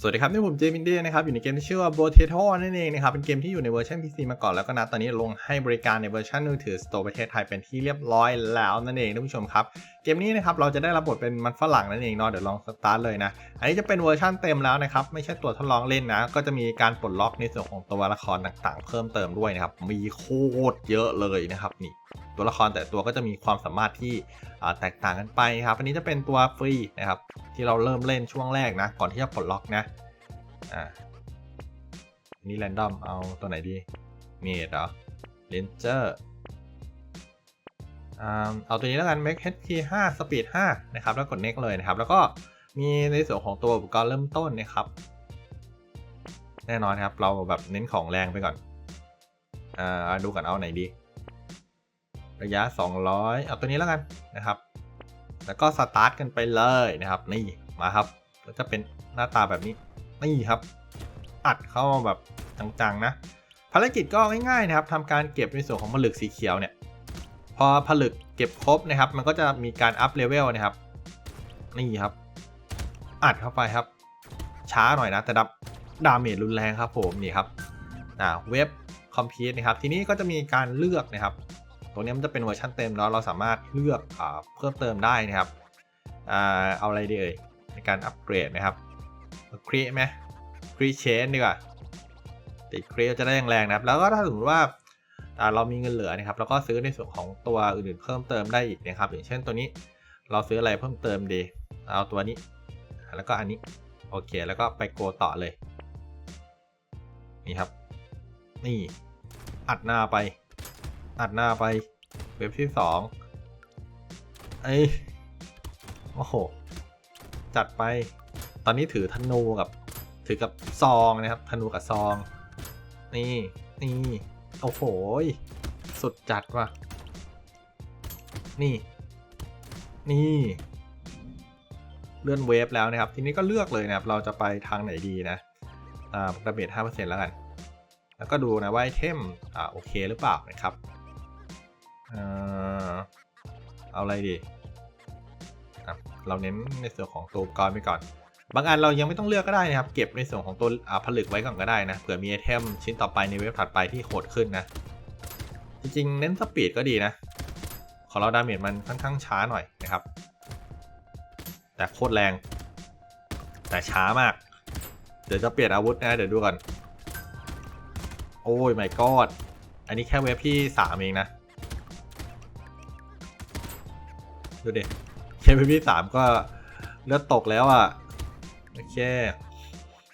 สวัสดีครับ นี่ผมเจมินเดียนะครับ อยู่ในเกมที่ชื่อว่า b o t a t o นั่นเองนะครับ เป็นเกมที่อยู่ในเวอร์ชัน PC มาก่อนแล้วก็นะตอนนี้ลงให้บริการในเวอร์ชันมือถือ Store ประเทศไทยเป็นที่เรียบร้อยแล้วนั่นเองท่านผู้ชมครับ เกมนี้นะครับเราจะได้รับบทเป็นมันฝรั่งนั่นเองเนาะเดี๋ยวลองสตาร์ทเลยนะ อันนี้จะเป็นเวอร์ชันเต็มแล้วนะครับ ไม่ใช่ตัวทดลองเล่นนะ ก็จะมีการปลดล็อกในส่วนของตัวละครต่างๆ เพิ่มเติมด้วยนะครับ มีโคตรเยอะเลยนะครับนี่ ตัวละครแต่ตัวก็จะมีความสามารถที่แตกต่างกันไปครับอันนี้จะเป็นตัวฟรีนะครับที่เราเริ่มเล่นช่วงแรกนะก่อนที่จะปลดล็อกนะอ่าอันนี้แรนดอมเอาตัวไหนดีเมดเหรอเลนเจอร์เอาตัวนี้แล้วกัน Make HP 5 Speed 5นะครับแล้วกด Next เลยนะครับ แล้วก็มีในส่วนของตัวอุปกรณ์เริ่มต้นนะครับ แน่นอนครับ เราแบบเน้นของแรงไปก่อนอ่าดูก่อนเอาไหนดี ระยะ 200 เอาตัวนี้แล้วกันนะครับ แล้วก็สตาร์ทกันไปเลยนะครับ นี่มาครับก็จะเป็นหน้าตาแบบนี้ นี่ครับ อัดเข้ามาแบบจังๆนะ ภารกิจก็ง่ายๆนะครับทำการเก็บในส่วนของผลึกสีเขียวเนี่ย พอผลึกเก็บครบนะครับ มันก็จะมีการอัพเลเวลนะครับ นี่ครับ อัดเข้าไปครับ ช้าหน่อยนะ แต่ดับดาเมจรุนแรงครับผมนี่ครับอ่าเว็บคอมพิวต์นะครับ ทีนี้ก็จะมีการเลือกนะครับ ตรงนี้มันจะเป็นเวอร์ชันเต็มแล้วเราสามารถเลือกอเพิ่มเติมได้นะครับอเอาอะไรดีเอ่ยในการอัปเกรดนะครับครีไหมครีเชนดีกว่าติดครีจะได้แรงๆนะครับ แล้วก็ถ้าสมมติว่าอ่าเรามีเงินเหลือนะครับ แล้วก็ซื้อในส่วนของตัวอื่นๆเพิ่มเติมได้อีกนะครับ อย่างเช่นตัวนี้เราซื้ออะไรเพิ่มเติมดี เอาตัวนี้ แล้วก็อันนี้โอเค แล้วก็ไปโกต่อเลย นี่ครับ นี่อัดหน้าไป อัดหน้าไป เว็บที่สองไอ้โอ้โห จัดไป ตอนนี้ถือธนูกับ ถือกับซองนะครับ ธนูกับซอง นี่ นี่ โอ้โห สุดจัดว่ะ นี่ นี่ เลื่อนเวฟแล้วนะครับ ทีนี้ก็เลือกเลยนะครับ เราจะไปทางไหนดีนะอ่าดาเมจ5%แล้วกัน แล้วก็ดูนะว่าไอเทม อ่า โอเคหรือเปล่านะครับ เอาอะไรดีอะเราเน้นในส่วนของตัวอุปกรณ์ไปก่อน บางอันเรายังไม่ต้องเลือกก็ได้นะครับ เก็บในส่วนของตัวอ่าผลึกไว้ก่อนก็ได้นะเผื่อมีไอเทมชิ้นต่อไปในเว็บถัดไปที่โหดขึ้นนะ จริงๆ เน้นสปีดก็ดีนะ ของเราดาเมจมันค่อนข้างช้าหน่อยนะครับ แต่โคตรแรง แต่ช้ามาก เดี๋ยวจะเปลี่ยนอาวุธนะ เดี๋ยวดูก่อน โอ้ยไม่กอดอันนี้แค่เว็บที่สามเองนะ ดูดิแค่เว็บที่สามก็เลือดตกแล้วอะโอเค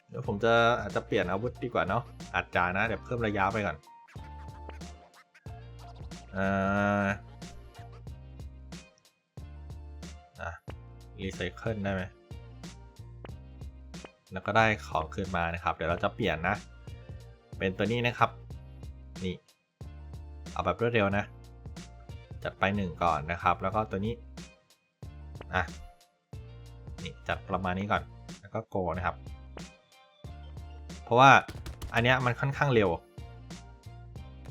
เดี๋ยวผมจะอาจจะเปลี่ยนอาวุธดีกว่าเนาะอาจจะนะเดี๋ยวเพิ่มระยะไปก่อนอ่าอะรีไซเคิลได้ไหมแล้วก็ได้ของคืนมานะครับ เดี๋ยวเราจะเปลี่ยนนะ เป็นตัวนี้นะครับ นี่ เอาแบบรวดเร็วนะ จัดไปหนึ่งก่อนนะครับ แล้วก็ตัวนี้ อะนี่จัดประมาณนี้ก่อน แล้วก็โกนะครับ เพราะว่าอันเนี้ยมันค่อนข้างเร็ว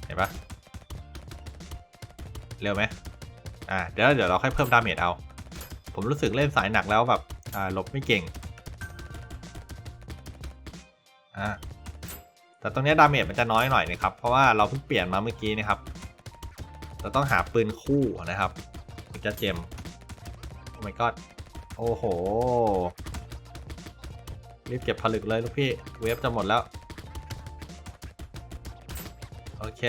เห็นปะเร็วไหมอะเดี๋ยวเดี๋ยวเราค่อยเพิ่มดาเมจเอา ผมรู้สึกเล่นสายหนักแล้วแบบอ่าลบไม่เก่ง อะแต่ตรงนี้ดาเมจมันจะน้อยหน่อยนะครับ เพราะว่าเราเพิ่งเปลี่ยนมาเมื่อกี้นะครับ เราต้องหาปืนคู่นะครับถึงจะเจม my god โอ้โห รีบเก็บผลึกเลยลูกพี่ เวฟจะหมดแล้ว โอเค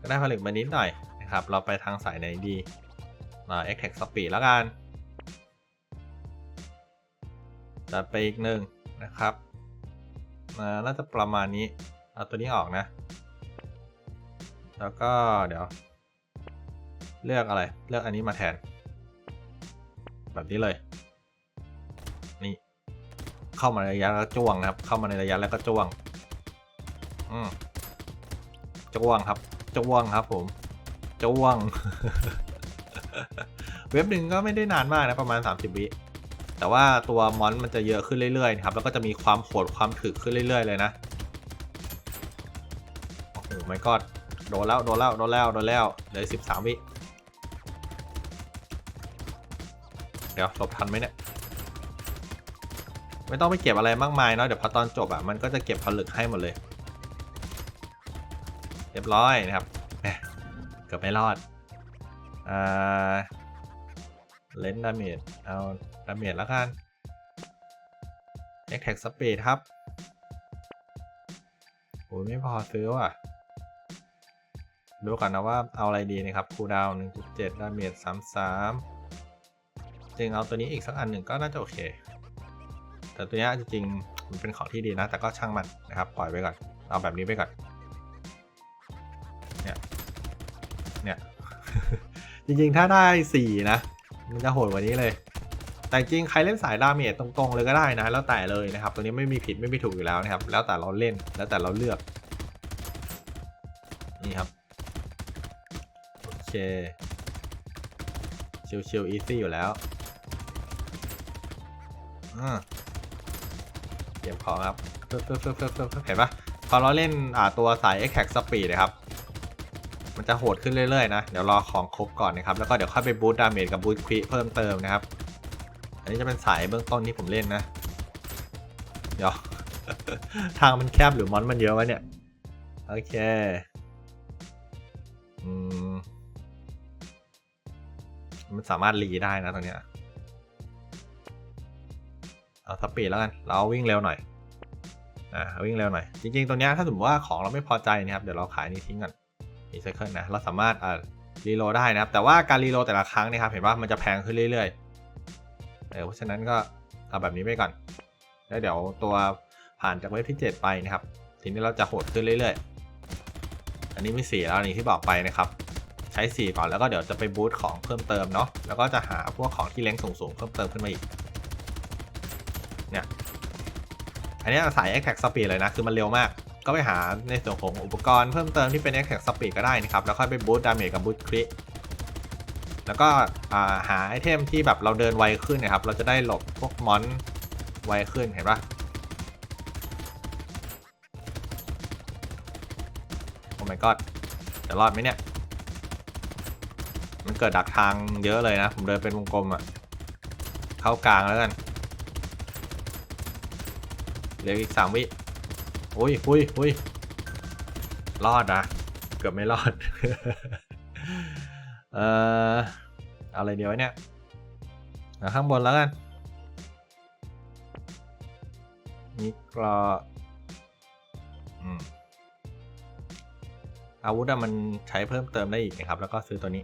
ก็ได้ผลึกมานิดหน่อยนะครับ เราไปทางสายไหนดีมา X-Tech Speed แล้วกันจัดไปอีกหนึ่งนะครับน่าจะประมาณนี้ เอาตัวนี้ออกนะ แล้วก็เดี๋ยว เลือกอะไร เลือกอันนี้มาแทน แบบนี้เลย นี่ เข้ามาในระยะแล้วจ้วงนะครับ เข้ามาในระยะแล้วก็จ้วง อืมจ้วงครับจ้วงครับ ผมจ้วง เว็บหนึ่งก็ไม่ได้นานมากนะประมาณ 30 วิแต่ว่าตัวมอนมันจะเยอะขึ้นเรื่อยๆนะครับ แล้วก็จะมีความโหดความถึกขึ้นเรื่อย ๆ เลยนะโอ้โหไม่กอดโดนแล้วโดนแล้วโดนแล้วโดนแล้วเหลือสิบสามวิ เดี๋ยวหลบทันไหมเนี่ย ไม่ต้องไปเก็บอะไรมากมายเนาะเดี๋ยวพอตอนจบอะมันก็จะเก็บผลึกให้หมดเลย เรียบร้อยนะครับเกือบไม่รอดอ่าเลนดาเมจเอาดาเมจแล้วกัน e x t a c Speed ครับโอ้ยไม่พอซื้อว่ะดูก่อนนะว่าเอาอะไรดีนะครับคูดาว1.7ดาเมจ33 จึงเอาตัวนี้อีกสักอันหนึ่งก็น่าจะโอเค แต่ตัวนี้จริงๆมันเป็นของที่ดีนะ แต่ก็ช่างมันนะครับปล่อยไปก่อนเอาแบบนี้ไปก่อนเนี่ยเนี่ยจริงๆถ้าได้ 4 นะ มันจะโหดกว่านี้เลยแต่จริงใครเล่นสายดาเมจตรงๆเลยก็ได้นะ แล้วแต่เลยนะครับตัวนี้ไม่มีผิดไม่มีถูกอยู่แล้วนะครับ แล้วแต่เราเล่นแล้วแต่เราเลือกนี่ครับโอเคชิวๆอีซี่อยู่แล้ว เก็บของครับเพิ่มเพิ่มเพิ่มเพิ่มเพิ่มเห็นปะพอเราเล่นอ่าตัวสาย a t t a c Speed นะครับ มันจะโหดขึ้นเรื่อยๆนะ เดี๋ยวรอของครบก่อนนะครับ แล้วก็เดี๋ยวค่อยไปบูตดาเมจกับบูตควิเพิ่มเติมนะครับ อันนี้จะเป็นสายเบื้องต้นที่ผมเล่นนะ เดี๋ยว ทางมันแคบหรือมอนมันเยอะวะเนี่ย โอเค อืมมันสามารถรีได้นะตรงเนี้ย เอาสปีดแล้วกัน เราวิ่งเร็วหน่อย อ่า วิ่งเร็วหน่อย จริงๆ ตัวนี้ถ้าสมมติว่าของเราไม่พอใจนะครับ เดี๋ยวเราขายนี้ทิ้งก่อนรีไซเคิลนะ เราสามารถอ่ารีโหลดได้นะครับ แต่ว่าการรีโหลดแต่ละครั้งนี่ยครับ เห็นว่ามันจะแพงขึ้นเรื่อยๆ เออเพราะฉะนั้นก็เอาแบบนี้ไปก่อน แล้วเดี๋ยวตัวผ่านจากเว็บที่ 7 ไปนะครับ ทีนี้เราจะโหดขึ้นเรื่อยๆ อันนี้มี4แล้วนี่ที่บอกไปนะครับใช้4ก่อนแล้วก็เดี๋ยวจะไปบูตของเพิ่มเติมเนาะแล้วก็จะหาพวกของที่เล้งสูงๆเพิ่มเติมขึ้นมาอีก เนี่ย อันนี้สาย a t t a c Speed เลยนะ คือมันเร็วมาก ก็ไปหาในส่วนของอุปกรณ์เพิ่มเติมที่เป็น a t t a c Speed ก็ได้นะครับ แล้วค่อยไปบูตดาเมจกับบูตคริแล้วก็หาไอเทมที่แบบเราเดินไวขึ้นนะครับ เราจะได้หลบพวกมอนไวขึ้นเห็นปะโอ้ my god จะรอดไหมเนี่ย มันเกิดดักทางเยอะเลยนะ ผมเดินเป็นวงกลมอะเข้ากลางแล้วกัน เหลืออีกสามวิอุ้ยอุ้ยอุ้ยรอดนะเกือบไม่รอด เอ่ออะไรเดียวเนี่ยข้างบนแล้วกันนี่ก็อืมอาวุธอะมันใช้เพิ่มเติมได้อีกนะครับ แล้วก็ซื้อตัวนี้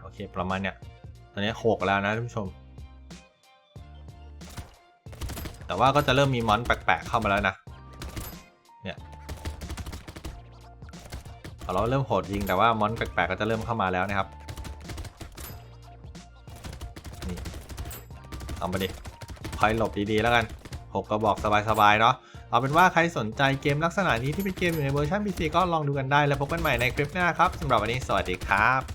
โอเค ประมาณเนี้ยตอนนี้หกแล้วนะท่านผู้ชม แต่ว่าก็จะเริ่มมีมอนแปลกๆเข้ามาแล้วนะ เนี่ยเราเริ่มโหดยิงแต่ว่ามอนแปลกๆก็จะเริ่มเข้ามาแล้วนะครับ นี่เอามาดิคอยหลบดีๆแล้วกันหกกระบอกสบายๆเนาะ เอาเป็นว่าใครสนใจเกมลักษณะนี้ที่เป็นเกมอยู่ในเวอร์ชัน PC ก็ลองดูกันได้แล้วพบกันใหม่ในคลิปหน้าครับสำหรับวันนี้สวัสดีครับ